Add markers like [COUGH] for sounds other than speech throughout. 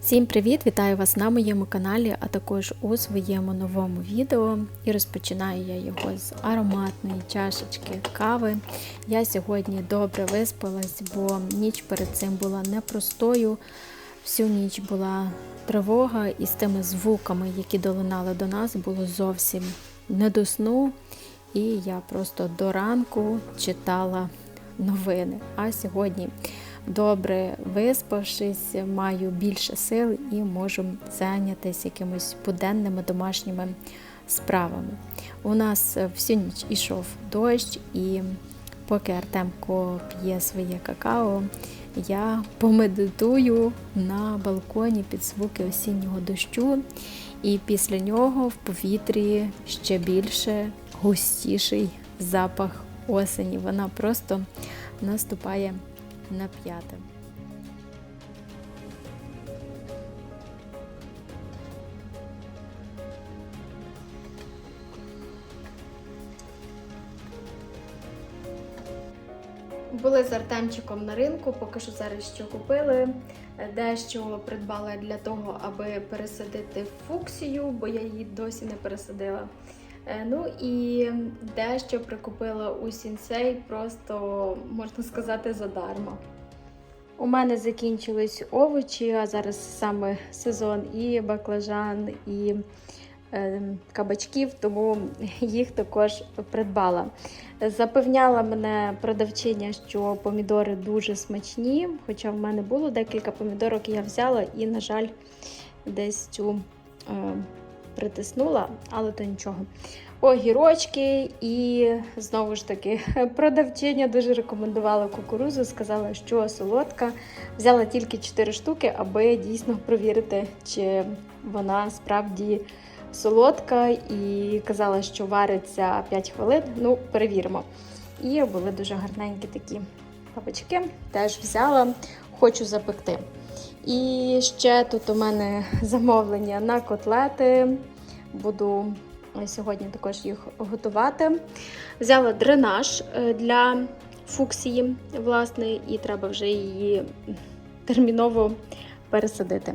Всім привіт! Вітаю вас на моєму каналі, а також у своєму новому відео. І розпочинаю я його з ароматної чашечки кави. Я сьогодні добре виспалась, бо ніч перед цим була непростою. Всю ніч була тривога, і з тими звуками, які долинали до нас, було зовсім не до сну. І я просто до ранку читала новини. А сьогодні добре виспавшись, маю більше сил і можу зайнятися якимись буденними домашніми справами. У нас всю ніч ішов дощ, і поки Артемко п'є своє какао, я помедитую на балконі під звуки осіннього дощу, і після нього в повітрі ще більше густіший запах осені. Вона просто наступає на п'яте. Були з Артемчиком на ринку, поки що зараз що купили. Дещо придбала для того, аби пересадити фуксію, бо я її досі не пересадила. Е, Ну і дещо прикупила у сінсей, просто можна сказати, задарма. У мене закінчились овочі, а зараз саме сезон і баклажан, і е, кабачків, тому їх також придбала. Запевняла мене продавчиня, що помідори дуже смачні, хоча в мене було декілька помідорок, я взяла і, на жаль, десь цю е, притиснула, але то нічого. Огірочки і знову ж таки [LAUGHS] продавчиня дуже рекомендувала кукурузу, сказала, що солодка. Взяла тільки 4 штуки, аби дійсно провірити, чи вона справді солодка, і казала, що вариться 5 хвилин. Ну, перевіримо. І були дуже гарненькі такі папочки. Теж взяла, хочу запекти. І ще тут у мене замовлення на котлети. Буду сьогодні також їх готувати. Взяла дренаж е, для фуксії, власне, і треба вже її терміново пересадити.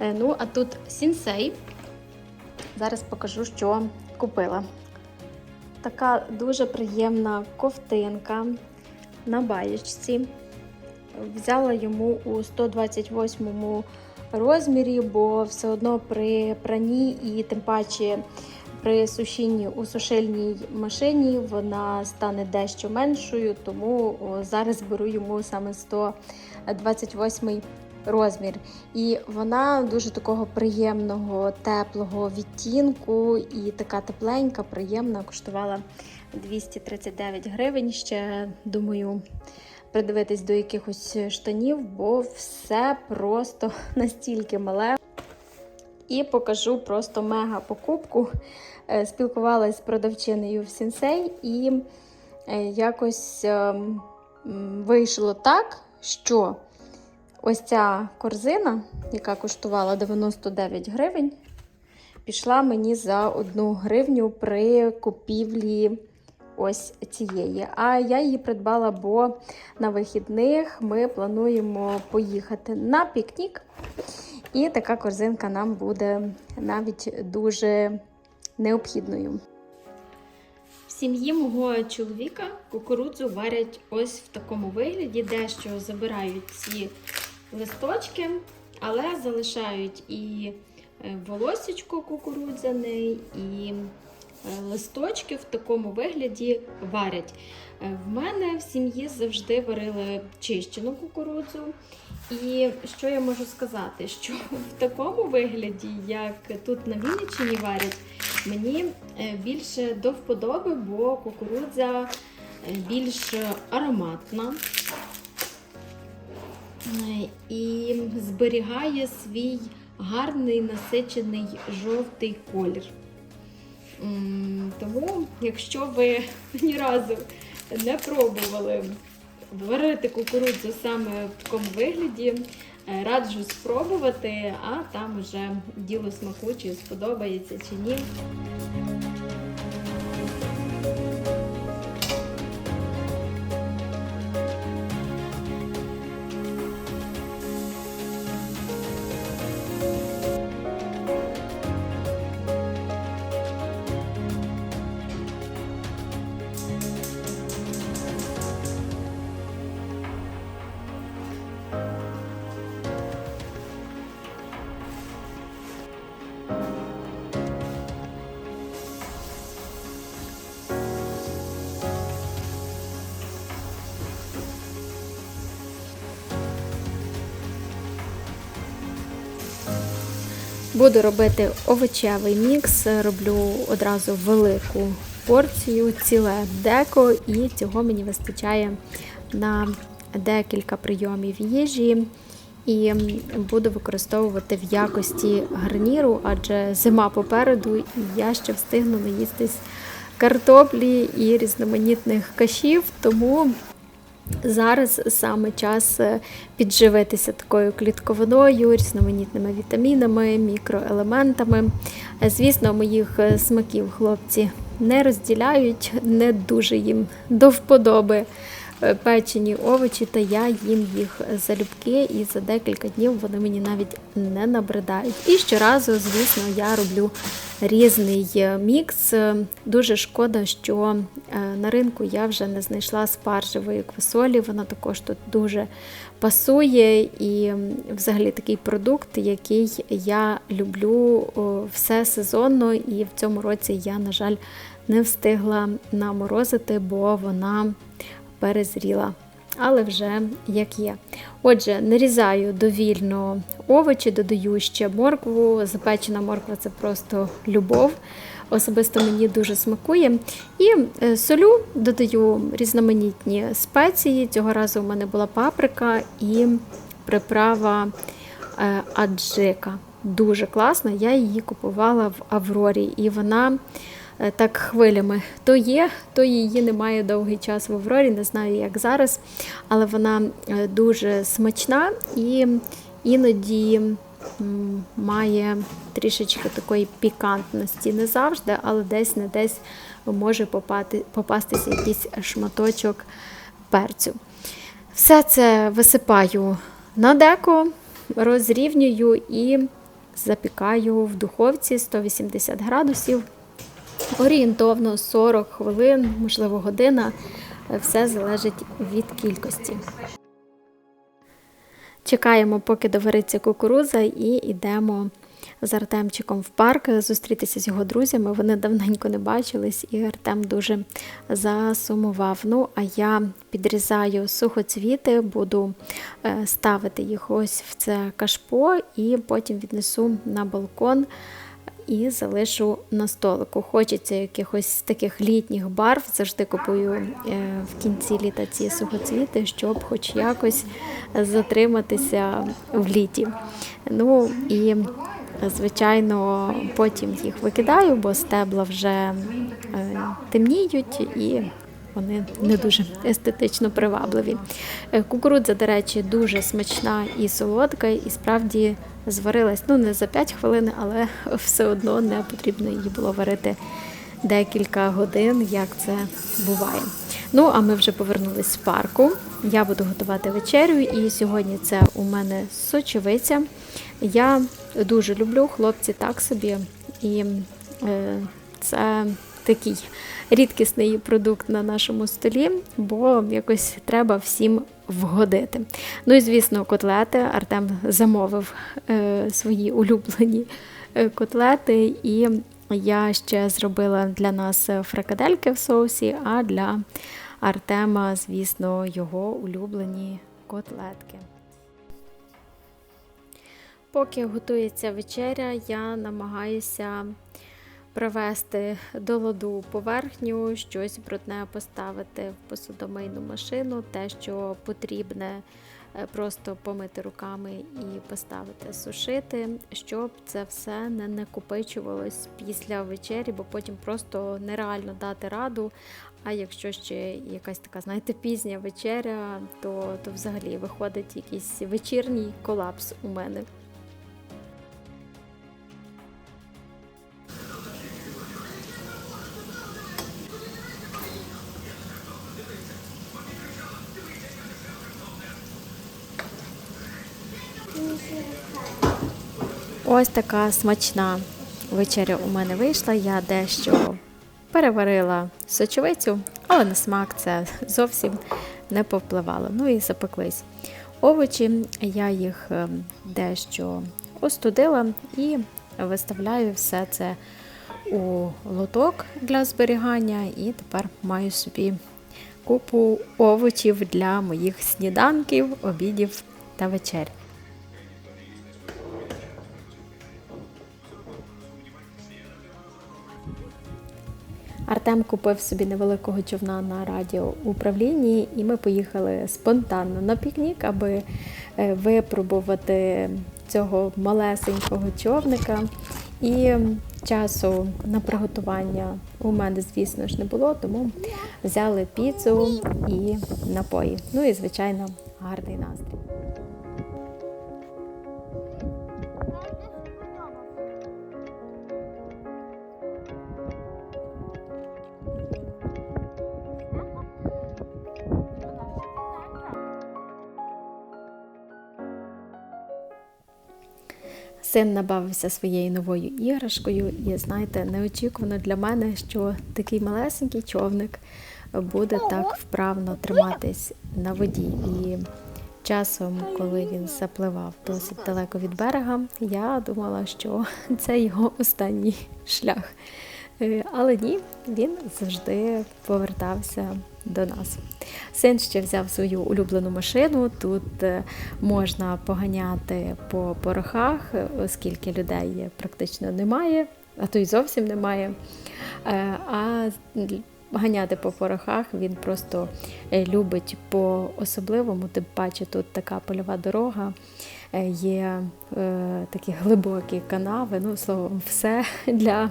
Е, Ну, а тут сінсей. Зараз покажу, що купила. Така дуже приємна ковтинка на баєчці. Взяла йому у 128 розмірі, бо все одно при пранні і тим паче при сушінні у сушильній машині вона стане дещо меншою, тому зараз беру йому саме 128 розмір. І вона дуже такого приємного, теплого відтінку і така тепленька, приємна. Коштувала 239 гривень. Ще думаю. Придивитись до якихось штанів, бо все просто [LAUGHS] настільки мале. І покажу просто мега покупку. Е, Спілкувалася з продавчиною в Сінсей, і е, якось ем, вийшло так, що ось ця корзина, яка коштувала 99 гривень, пішла мені за 1 гривню при купівлі ось цієї. А я її придбала, бо на вихідних ми плануємо поїхати на пікнік. І така корзинка нам буде навіть дуже необхідною. В сім'ї мого чоловіка кукурудзу варять ось в такому вигляді, дещо забирають ці листочки, але залишають і е, волосечко кукурудзяне, і е, листочки в такому вигляді варять. Е, В мене в сім'ї завжди варили чищену кукурудзу. І що я можу сказати? Що в такому вигляді, як тут на Вінниччині варять, мені більше до вподоби, бо кукурудза більш ароматна і зберігає свій гарний насичений жовтий колір. Тому, якщо ви ні разу не пробували варити кукурудзу саме в такому вигляді. Е, Раджу спробувати, а там вже діло смаку, чи сподобається чи ні. Буду робити овочевий мікс, роблю одразу велику порцію, ціле деко, і цього мені вистачає на декілька прийомів їжі. І буду використовувати в якості гарніру, адже зима попереду, і я ще встигну наїстись картоплі і різноманітних кашів, тому Зараз саме час е, підживитися такою клітководою, різноманітними вітамінами, мікроелементами. Е, Звісно, моїх е, смаків хлопці не розділяють, не дуже їм до вподоби печені овочі, та я їм їх залюбки, і за декілька днів вони мені навіть не набридають. І щоразу, звісно, я роблю різний е, мікс. Е, Дуже шкода, що е, на ринку я вже не знайшла спаржевої квасолі. Вона також тут дуже пасує. І взагалі такий продукт, який я люблю все сезонно, і в цьому році я, на жаль, не встигла наморозити, бо вона перезріла. Але вже як є. Отже, нарізаю довільно овочі, додаю ще моркву. Запечена морква це просто любов. Особисто мені дуже смакує. І е, солю додаю різноманітні спеції. Цього разу у мене була паприка і приправа е, аджика. Дуже класна. Я її купувала в Аврорі, і вона так хвилями то є, то її немає довгий час в Аврорі. Не знаю, як зараз, але вона е, дуже смачна і іноді має трішечки такої пікантності. Не завжди, але десь не десь може попати, попастися якийсь шматочок перцю. Все це висипаю на деко, розрівнюю і запікаю в духовці 180 градусів. Орієнтовно 40 хвилин, можливо, година. Все залежить від кількості. Чекаємо, поки довариться кукуруза, і йдемо з Артемчиком в парк зустрітися з його друзями. Вони давненько не бачились, і Артем дуже засумував. Ну, а я підрізаю сухоцвіти, буду е, ставити їх ось в це кашпо, і потім віднесу на балкон. І залишу на столику. Хочеться якихось таких літніх барв. Завжди купую е, в кінці літа ці сухоцвіти, щоб хоч якось затриматися в літі. Ну і звичайно, потім їх викидаю, бо стебла вже е, темніють і вони не дуже естетично привабливі. Е, Кукурудза, до речі, дуже смачна і солодка, і справді зварилась ну не за 5 хвилин, але [LAUGHS] все одно не потрібно її було варити декілька годин, як це буває. Ну, а ми вже повернулись з парку. Я буду готувати вечерю, і сьогодні це у мене сочевиця. Я дуже люблю хлопці так собі, і е, це такий рідкісний продукт на нашому столі, бо якось треба всім вгодити. Ну і звісно, котлети. Артем замовив е, свої улюблені е, котлети, і я ще зробила для нас фрикадельки в соусі, а для Артема, звісно, його улюблені котлетки. Поки готується вечеря, я намагаюся привести до ладу поверхню, щось брудне поставити в посудомийну машину, те, що потрібне е, просто помити руками і поставити сушити, щоб це все не накопичувалось після вечері, бо потім просто нереально дати раду. А якщо ще якась така, знаєте, пізня вечеря, то, то взагалі виходить якийсь вечірній колапс у мене. Ось така смачна вечеря у мене вийшла. Я дещо переварила сочовицю, але на смак це зовсім не повпливало. Ну і запеклись. Овочі я їх ем, дещо остудила і виставляю все це у лоток для зберігання, і тепер маю собі купу овочів для моїх сніданків, обідів та вечер. Артем купив собі невеликого човна на радіоуправлінні, і ми поїхали спонтанно на пікнік, аби е, випробувати цього малесенького човника. І часу на приготування у мене, звісно ж, не було, тому взяли піцу і напої. Ну і, звичайно, гарний настрій. Син набавився своєю новою іграшкою, і знаєте, неочікувано для мене, що такий малесенький човник буде так вправно триматись на воді. І часом, коли він запливав досить далеко від берега, я думала, що [LAUGHS] це його останній шлях. Е, Але ні, він завжди повертався до нас. Син ще взяв свою улюблену машину. Тут е, можна поганяти по порохах, оскільки людей практично немає, а то й зовсім немає. Е, А ганяти по порохах він просто е, любить по-особливому, тим паче тут така польова дорога, е, є е, такі глибокі канави, ну, словом, все [LAUGHS] для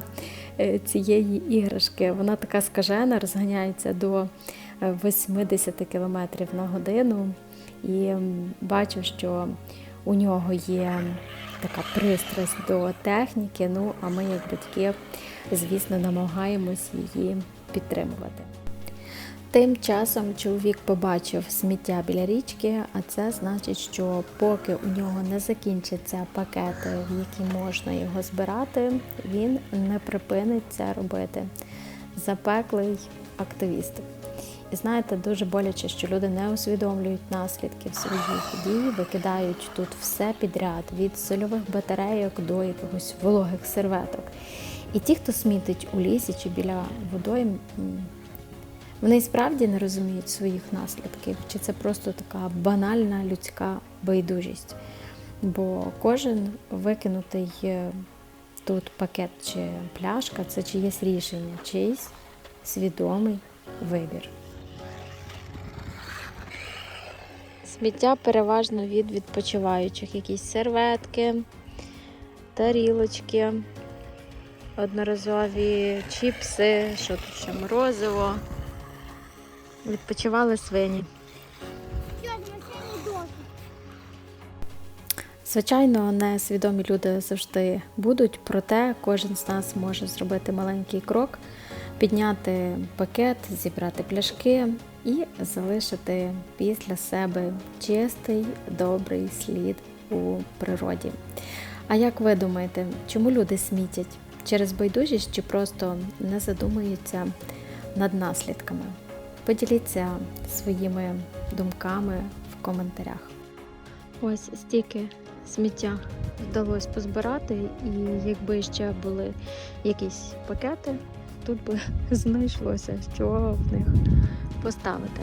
е, цієї іграшки. Вона така скажена, розганяється до е, 80 км на годину. І бачу, що у нього є така пристрасть до техніки. Ну, а ми, як батьки, звісно, намагаємось її підтримувати. Тим часом чоловік побачив сміття біля річки, а це значить, що поки у нього не закінчаться пакети, в які можна його збирати, він не припинить це робити. Запеклий активіст. І знаєте, дуже боляче, що люди не усвідомлюють наслідків своїх дій, викидають тут все підряд, від сольових батарейок до якихось вологих серветок. І ті, хто смітить у лісі чи біля водойм, вони і справді не розуміють своїх наслідків, чи це просто така банальна людська байдужість. Бо кожен викинутий е, тут пакет чи пляшка це чиєсь рішення, чийсь свідомий вибір. Сміття переважно від відпочиваючих, якісь серветки, тарілочки, одноразові чіпси, що тут ще морозиво. Відпочивали свині. Звичайно, несвідомі люди завжди будуть, проте кожен з нас може зробити маленький крок, підняти пакет, зібрати пляшки і залишити після себе чистий, добрий слід у природі. А як ви думаєте, чому люди смітять? Через байдужість чи просто не задумуються над наслідками? Поділіться своїми думками в коментарях. Ось стільки сміття вдалося позбирати, і якби ще були якісь пакети, тут би [LAUGHS] знайшлося, що в них поставити.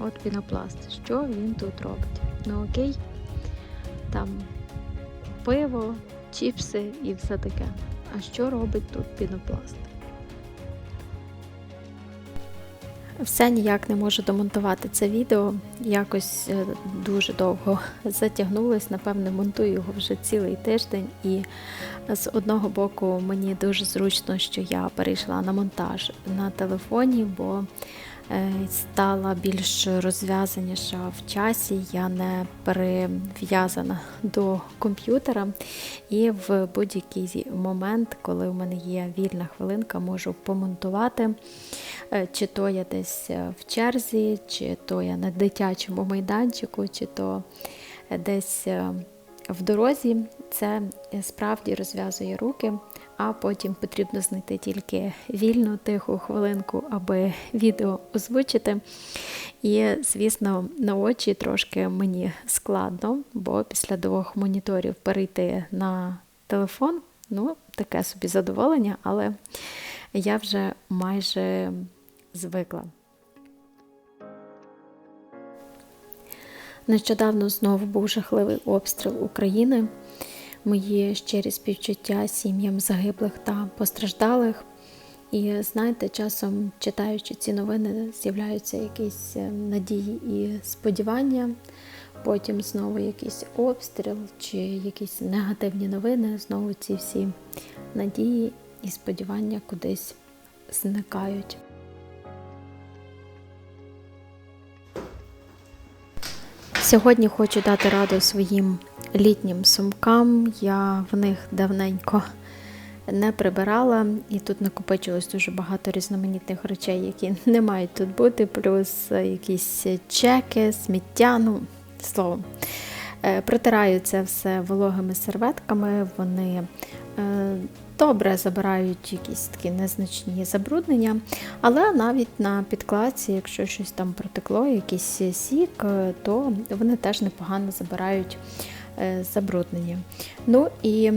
От пінопласт. Що він тут робить? Ну окей, там пиво, чіпси і все таке. А що робить тут пінопласт? Все ніяк не можу домонтувати це відео. Якось е, дуже довго [LAUGHS] затягнулось. Напевне, монтую його вже цілий тиждень. І з одного боку мені дуже зручно, що я перейшла на монтаж на телефоні, бо стала більш розв'язаніша в часі. Я не прив'язана до комп'ютера. І в будь-який момент, коли в мене є вільна хвилинка, можу помонтувати. Е, Чи то я десь е, в черзі, чи то я на дитячому майданчику, чи то е, десь е, в дорозі. Це е, справді розв'язує руки, а потім потрібно знайти тільки вільну тиху хвилинку, аби відео озвучити. І, звісно, на очі трошки мені складно, бо після двох моніторів перейти на телефон ну, таке собі задоволення, але я вже майже звикла. Нещодавно знову був жахливий обстріл України. Мої щирі співчуття сім'ям загиблих та постраждалих. І знаєте, часом читаючи ці новини, з'являються якісь е, надії і сподівання. Потім знову якийсь обстріл чи якісь негативні новини. Знову ці всі надії і сподівання кудись зникають. Сьогодні хочу дати раду своїм літнім сумкам. Я в них давненько не прибирала, і тут накопичилось дуже багато різноманітних речей, які не мають тут бути, плюс якісь чеки, сміття, ну, словом. Е, Протираю це все вологими серветками, вони е, добре забирають якісь такі незначні забруднення, але навіть на підкладці, якщо щось там протекло, якийсь сік, е, то вони теж непогано забирають е, забруднення. Ну і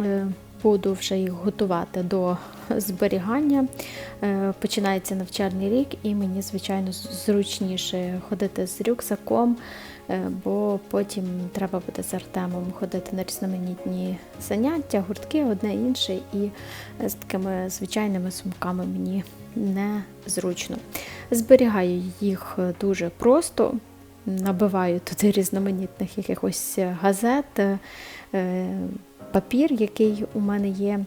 е, буду вже їх готувати до зберігання. Е, Починається навчальний рік, і мені, звичайно, зручніше ходити з рюкзаком, бо потім треба буде з Артемом ходити на різноманітні заняття, гуртки, одне інше, і з такими звичайними сумками мені не зручно. Зберігаю їх дуже просто. Набиваю туди різноманітних якихось газет, е, папір, який у мене є,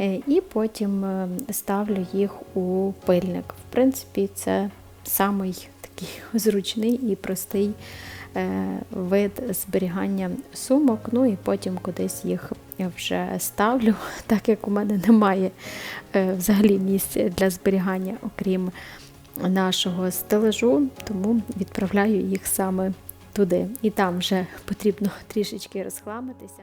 е, і потім е, ставлю їх у пильник. В принципі, це самий такий [LAUGHS] зручний і простий е, вид зберігання сумок. Ну і потім кудись їх вже ставлю, [LAUGHS] так як у мене немає е, взагалі місця для зберігання, окрім нашого стележу, тому відправляю їх саме туди. І там вже потрібно [LAUGHS] трішечки розхламитися.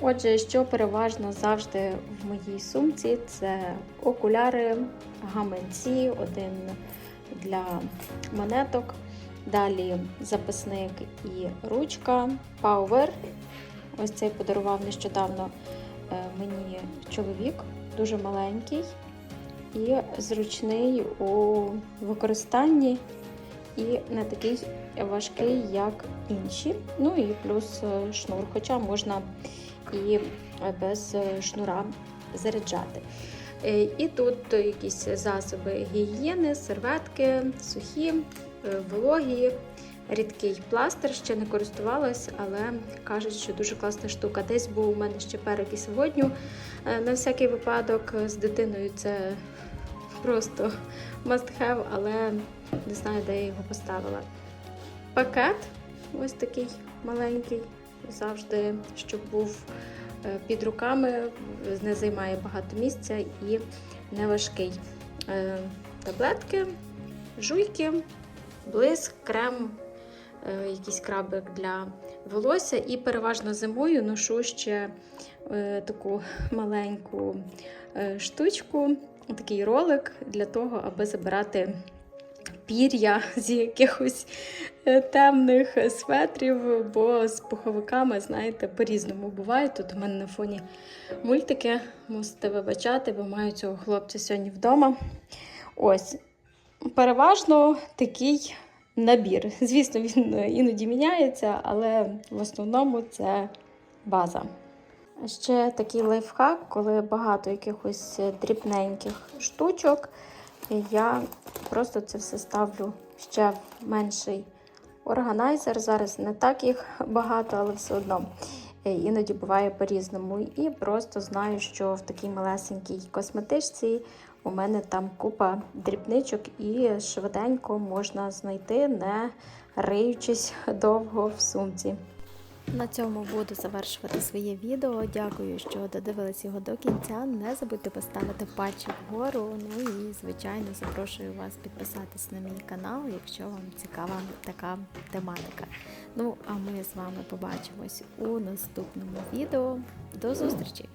Отже, що переважно завжди в моїй сумці, це окуляри, гаманці, один для монеток, далі записник і ручка, пауер. Ось цей подарував нещодавно е, мені чоловік, дуже маленький і зручний у використанні і не такий важкий, як інші. Ну і плюс е, шнур, хоча можна і без шнура заряджати. Е, І тут якісь засоби гігієни, серветки, сухі, е, вологі, рідкий пластир, ще не користувалась, але кажуть, що дуже класна штука. Десь був у мене ще перек і сьогодні. Е, На всякий випадок з дитиною це просто must have, але не знаю, де я його поставила. Пакет ось такий маленький, завжди, щоб був е, під руками, не займає багато місця і не важкий. Е, Таблетки, жуйки, блиск, крем, якийсь крабик для волосся. І переважно зимою ношу ще е, таку маленьку е, штучку, такий ролик для того, аби забирати пір'я [LAUGHS] з якихось е, темних светрів, бо з пуховиками, знаєте, по-різному буває. Тут у мене на фоні мультики, мусите вибачати, бо маю цього хлопця сьогодні вдома. Ось, переважно такий набір. Звісно, він іноді міняється, але в основному це база. Ще такий лайфхак, коли багато якихось дрібненьких штучок, я просто це все ставлю ще в менший органайзер. Зараз не так їх багато, але все одно. Е, Іноді буває по-різному. І просто знаю, що в такій малесенькій косметичці у мене там купа дрібничок і швиденько можна знайти, не риючись довго в сумці. На цьому буду завершувати своє відео. Дякую, що додивились його до кінця. Не забудьте поставити пальчик вгору. Ну і звичайно запрошую вас підписатись на мій канал, якщо вам цікава така тематика. Ну а ми з вами побачимось у наступному відео. До зустрічі!